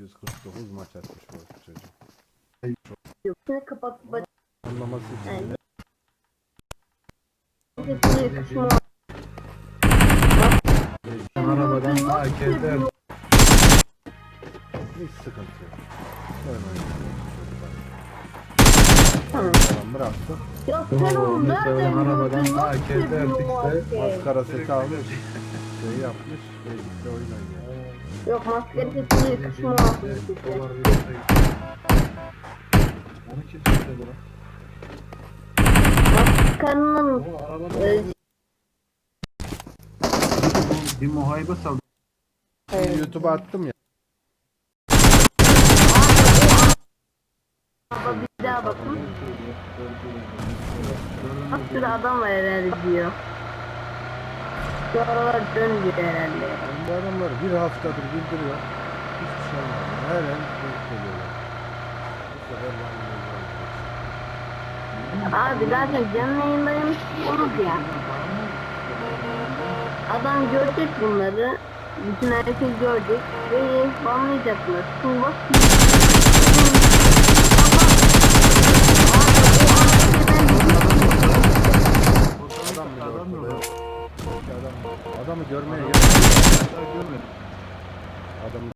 Buz maç atmış bu çocuk. Seni kapatıp bacak Anlaması için Yani. sesini yakışma. Arabadan AK'den Hiç sıkıntı yok. Tamam. Tamam bıraktım. Ya sen onu nereden arabadan erkekse muhabbet? Maskara seti almış. Şey yapmış. Birlikte oyun oynuyor. Yok yakışma muhabbeti. dolar verirse Onu kim söyledi lan? E, bir muhaybe saldı. e, YouTube'a attım ya. Baba bir daha bakın. Bak şurada adam var herhalde diyor. Şu aralar dön herhalde. Ben bu adamları bir haftadır bildiriyor. Hiçbir şey olmadı. Her an denk geliyorlar. Bu sefer Abi zaten canlı yayındaymış olur ya. Adam görecek bunları. Bütün herkes görecek ve banlayacaklar. Şimdi bak. Adam bile Adam ortada mı? yok. Adam, adamı görmeye Adam- geldim. Görmedim. Adam